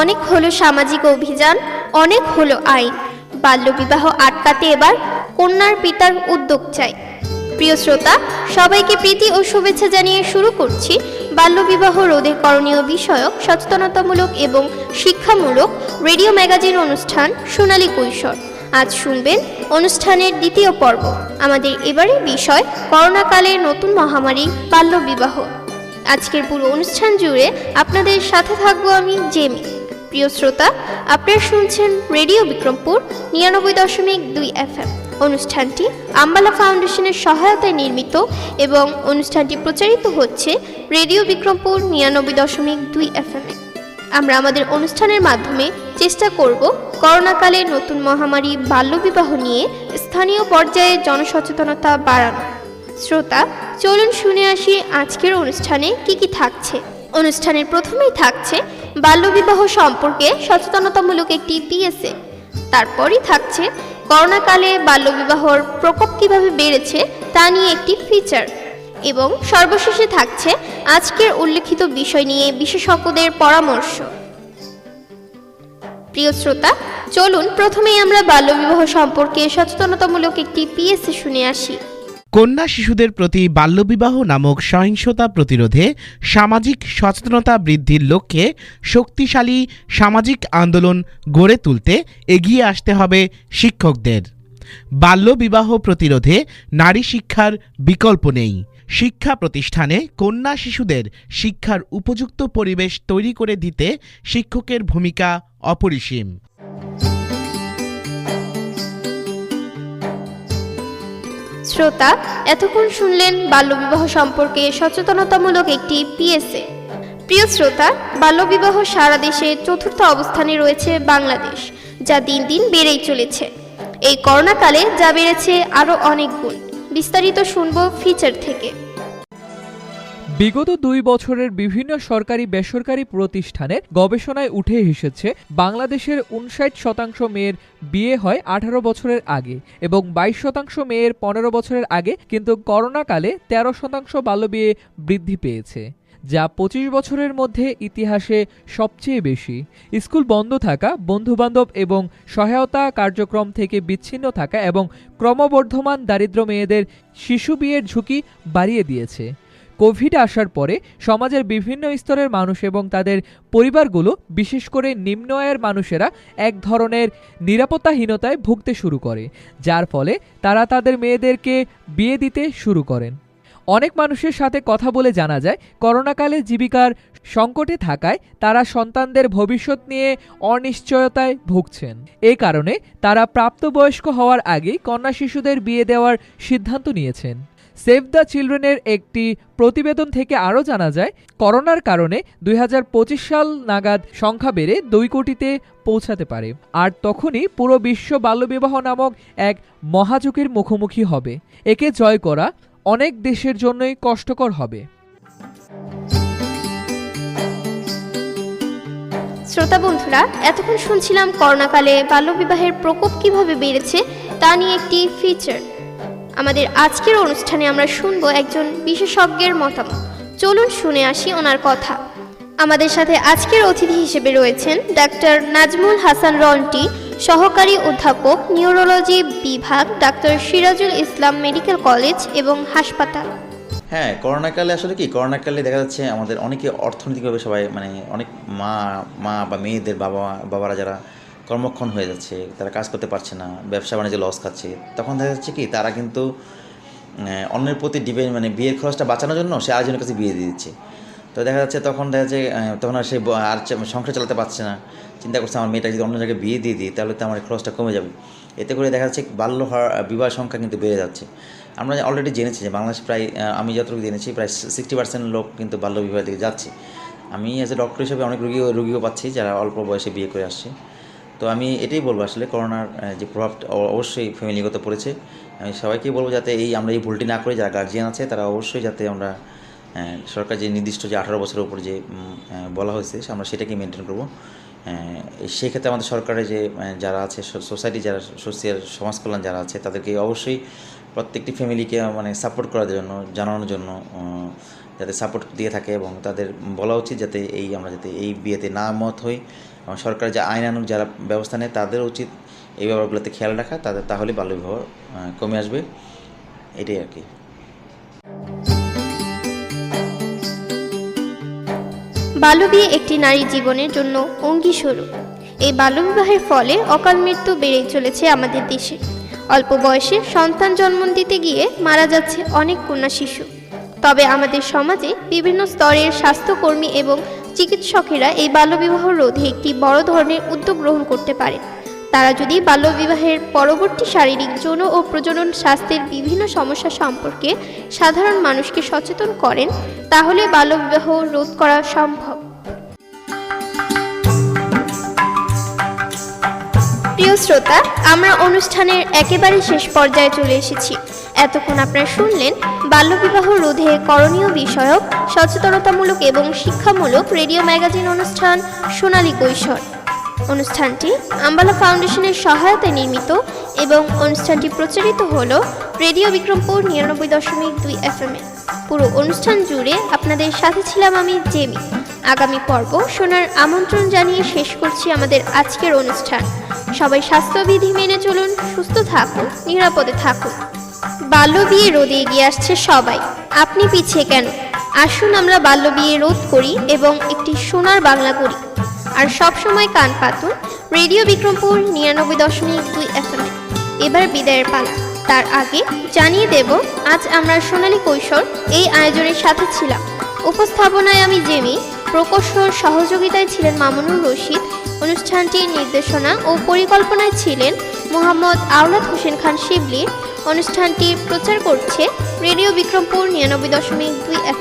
অনেক হলো সামাজিক অভিযান, অনেক হলো আইন। বাল্যবিবাহ আটকাতে এবার কন্যার পিতার উদ্যোগ চাই। প্রিয় শ্রোতা, সবাইকে প্রীতি ও শুভেচ্ছা জানিয়ে শুরু করছি বাল্যবিবাহ রোধের করণীয় বিষয়ক সচেতনতামূলক এবং শিক্ষামূলক রেডিও ম্যাগাজিন অনুষ্ঠান সোনালী কৈশোর। আজ শুনবেন অনুষ্ঠানের দ্বিতীয় পর্ব। আমাদের এবারের বিষয় করোনাকালের নতুন মহামারী বাল্যবিবাহ। আজকের পুরো অনুষ্ঠান জুড়ে আপনাদের সাথে থাকব আমি জেমি। প্রিয় শ্রোতা, আপনারা শুনছেন রেডিও বিক্রমপুর নিরানব্বই দশমিক দুই এফএম। অনুষ্ঠানটি আম্বালা ফাউন্ডেশনের সহায়তায় নির্মিত এবং অনুষ্ঠানটি প্রচারিত হচ্ছে রেডিও বিক্রমপুর নিরানব্বই দশমিক দুই এফএমে আমরা আমাদের অনুষ্ঠানের মাধ্যমে চেষ্টা করব করোনাকালে নতুন মহামারী বাল্যবিবাহ নিয়ে স্থানীয় পর্যায়ে জনসচেতনতা বাড়ানো। শ্রোতা, চলুন শুনে আসি আজকের অনুষ্ঠানে কি কি থাকছে। অনুষ্ঠানের প্রথমেই থাকছে বাল্যবিবাহ সম্পর্কে সচেতনতামূলক একটি পিএসএ। তারপরই থাকছে করোনাকালে বাল্যবিবাহর প্রকোপ কীভাবে বেড়েছে তা নিয়ে একটি ফিচার এবং সর্বশেষে থাকছে আজকের উল্লেখিত বিষয় নিয়ে বিশেষজ্ঞদের পরামর্শ। প্রিয় শ্রোতা, চলুন প্রথমেই আমরা বাল্যবিবাহ সম্পর্কে সচেতনতামূলক একটি পিএসএ শুনে আসি। কন্যা শিশুদের প্রতি বাল্যবিবাহ নামক সহিংসতা প্রতিরোধে সামাজিক সচেতনতা বৃদ্ধির লক্ষ্যে শক্তিশালী সামাজিক আন্দোলন গড়ে তুলতে এগিয়ে আসতে হবে শিক্ষকদের। বাল্যবিবাহ প্রতিরোধে নারী শিক্ষার বিকল্প নেই। শিক্ষা প্রতিষ্ঠানে কন্যা শিশুদের শিক্ষার উপযুক্ত পরিবেশ তৈরি করে দিতে শিক্ষকের ভূমিকা অপরিসীম। শ্রোতা, এতক্ষণ শুনলেন বাল্যবিবাহ সম্পর্কে সচেতনতামূলক একটি পিএসএ। প্রিয় শ্রোতা, বাল্যবিবাহ সারা দেশে চতুর্থ অবস্থানে রয়েছে বাংলাদেশ, যা দিন দিন বেড়েই চলেছে। এই করোনাকালে যা বেড়েছে আরও অনেক গুণ। বিস্তারিত শুনব ফিচার থেকে। বিগত দুই বছরের বিভিন্ন সরকারি বেসরকারি প্রতিষ্ঠানের গবেষণায় উঠে এসেছে, বাংলাদেশের উনষাট শতাংশ মেয়ের বিয়ে হয় আঠারো বছরের আগে এবং বাইশ শতাংশ মেয়ের পনেরো বছরের আগে, কিন্তু করোনাকালে তেরো শতাংশ বাল্যবিয়ে বৃদ্ধি পেয়েছে, যা পঁচিশ বছরের মধ্যে ইতিহাসে সবচেয়ে বেশি। স্কুল বন্ধ থাকা, বন্ধুবান্ধব এবং সহায়তা কার্যক্রম থেকে বিচ্ছিন্ন থাকা এবং ক্রমবর্ধমান দারিদ্র মেয়েদের শিশু বিয়ের ঝুঁকি বাড়িয়ে দিয়েছে। কোভিড আসার পরে সমাজের বিভিন্ন স্তরের মানুষ এবং তাদের পরিবারগুলো, বিশেষ করে নিম্ন আয়ের মানুষেরা এক ধরনের নিরাপত্তাহীনতায় ভুগতে শুরু করে, যার ফলে তারা তাদের মেয়েদেরকে বিয়ে দিতে শুরু করেন। অনেক মানুষের সাথে কথা বলে জানা যায়, করোনাকালে জীবিকার সংকটে থাকায় তারা সন্তানদের ভবিষ্যৎ নিয়ে অনিশ্চয়তায় ভুগছেন। এ কারণে তারা প্রাপ্তবয়স্ক হওয়ার আগেই কন্যা শিশুদের বিয়ে দেওয়ার সিদ্ধান্ত নিয়েছেন। সেভ দ্য চিলড্রেনের একটি প্রতিবেদন থেকে আরও জানা যায়, করোনার কারণে দুই হাজার পঁচিশ সাল নাগাদ সংখ্যা বেড়ে দুই কোটিতে পৌঁছাতে পারে। আর তখনই পুরো বিশ্ব বাল্যবিবাহ নামক এক মহাযুগের মুখোমুখি হবে। একে জয় করা অনেক দেশের জন্যই কষ্টকর হবে। শ্রোতা বন্ধুরা, এতক্ষণ শুনছিলাম করোনাকালে বাল্যবিবাহের প্রকোপ কীভাবে বেড়েছে তা নিয়ে একটি ফিচার আমাদের আজকের অনুষ্ঠানে আমরা শুনব একজন বিশেষজ্ঞের মতামত। চলুন শুনে আসি ওনার কথা। আমাদের সাথে আজকের অতিথি হিসেবে রয়েছেন ডাক্তার নাজমুল হাসান রন্টি, সহকারী অধ্যাপক, নিউরোলজি বিভাগ, doctor Sirajul Islam medical college এবং হাসপাতাল। হ্যাঁ করোনাকালে আসলে কি? করোনাকালে দেখা যাচ্ছে আমাদের অনেকে অর্থনৈতিকভাবে সবাই মানে অনেক মা মা বা মেয়েদের বাবা, বাবারা যারা কর্মক্ষণ হয়ে যাচ্ছে, তারা কাজ করতে পারছে না, ব্যবসা বাণিজ্যে লস খাচ্ছে। তখন দেখা যাচ্ছে কি, তারা কিন্তু অন্যের প্রতি ডিপেন্ড মানে বিয়ের খরচটা বাঁচানোর জন্য সে আরেকজনের কাছে বিয়ে দিয়ে দিচ্ছে। তো দেখা যাচ্ছে তখন দেখা যাচ্ছে তখন আর সে আর সংসার চালাতে পারছে না। চিন্তা করছে আমার মেয়েটা যদি অন্য জায়গায় বিয়ে দিয়ে দিই, তাহলে তো আমার খরচটা কমে যাবে। এতে করে দেখা যাচ্ছে বাল্য বিবাহ সংখ্যা কিন্তু বেড়ে যাচ্ছে। আমরা অলরেডি জেনেছি যে বাংলাদেশ প্রায় আমি যতটুকু জেনেছি, প্রায় সিক্সটি পার্সেন্ট লোক কিন্তু বাল্য বিবাহের দিকে যাচ্ছে। আমি অ্যাজ এ ডক্টর হিসেবে অনেক রুগীও রুগীও পাচ্ছি যারা অল্প বয়সে বিয়ে করে আসছে। তো আমি এটাই বলব আসলে, করোনার যে প্রভাবটা অবশ্যই ফ্যামিলিগত পড়েছে। আমি সবাইকেই বলব যাতে এই আমরা এই ভুলটি না করি যারা গার্জিয়ান আছে, তারা অবশ্যই যাতে আমরা সরকার যে নির্দিষ্ট যে আঠারো বছরের উপর যে বলা হয়েছে, আমরা সেটাকে মেনটেন করব। সেক্ষেত্রে আমাদের সরকারের যে যারা আছে সোসাইটি যারা সোশিয়াল সমাজ কল্যাণ যারা আছে, তাদেরকে অবশ্যই প্রত্যেকটি ফ্যামিলিকে মানে সাপোর্ট করার জন্য, জানানোর জন্য যাতে সাপোর্ট দিয়ে থাকে এবং তাদের বলা উচিত যাতে এই, আমরা যাতে এই বিয়েতে না মত হই। সরকার যে আইনানুগ যারা ব্যবস্থা নেয়, তাদের উচিত এই ব্যাপারগুলোতে খেয়াল রাখা, তাদের তাহলে বাল্য বিবাহ কমে আসবে। এটাই আর কি। বাল্যবিয়ে একটি নারী জীবনের জন্য অঙ্গী অঙ্গীস্বরূপ এই বাল্যবিবাহের ফলে অকাল মৃত্যু বেড়েই চলেছে আমাদের দেশে। অল্প বয়সে সন্তান জন্ম দিতে গিয়ে মারা যাচ্ছে অনেক কন্যা শিশু। তবে আমাদের সমাজে বিভিন্ন স্তরের স্বাস্থ্যকর্মী এবং চিকিৎসকেরা এই বাল্যবিবাহ রোধে একটি বড় ধরনের উদ্যোগ গ্রহণ করতে পারে। তারা যদি বাল্যবিবাহের পরবর্তী শারীরিক যৌন ও প্রজনন স্বাস্থ্যের বিভিন্ন সমস্যা সম্পর্কে সাধারণ মানুষকে সচেতন করেন, তাহলে বাল্যবিবাহ রোধ করা সম্ভব। প্রিয় শ্রোতা, আমরা অনুষ্ঠানের একেবারে শেষ পর্যায়ে চলে এসেছি। এতক্ষণ আপনারা শুনলেন বাল্যবিবাহ রোধে করণীয় বিষয়ক, সচেতনতামূলক এবং শিক্ষামূলক রেডিও ম্যাগাজিন অনুষ্ঠান সোনালী কৈশোর। অনুষ্ঠানটি আম্বালা ফাউন্ডেশনের সহায়তায় নির্মিত এবং অনুষ্ঠানটি প্রচারিত হল রেডিও বিক্রমপুর নিরানব্বই দশমিক দুই এফ এ। পুরো অনুষ্ঠান জুড়ে আপনাদের সাথে ছিলাম আমি জেমি। আগামী পর্ব শোনার আমন্ত্রণ জানিয়ে শেষ করছি আমাদের আজকের অনুষ্ঠান। সবাই স্বাস্থ্যবিধি মেনে চলুন, সুস্থ থাকুন, নিরাপদে থাকুন। বাল্য বিয়ে রোধে এগিয়ে আসছে সবাই। আপনি পিছিয়ে কেন? আসুন আমরা বাল্য বিয়ে রোধ করি এবং একটি সোনার বাংলা করি। আর সব সময় কান পাতুন রেডিও বিক্রমপুর নিরানব্বই দশমিক দুই এফ এবার বিদায়ের পালা। তার আগে জানিয়ে দেব, আজ আমরা সোনালী কৈশোর এই আয়োজনের সাথে ছিলাম। উপস্থাপনায় আমি জেমি, প্রকৌশল সহযোগিতায় ছিলেন মামুনুর রশিদ, অনুষ্ঠানটির নির্দেশনা ও পরিকল্পনায় ছিলেন মোহাম্মদ আওলাদ হোসেন খান শিবলি। অনুষ্ঠানটি প্রচার করছে রেডিও বিক্রমপুর নিরানব্বই দশমিক দুই এফ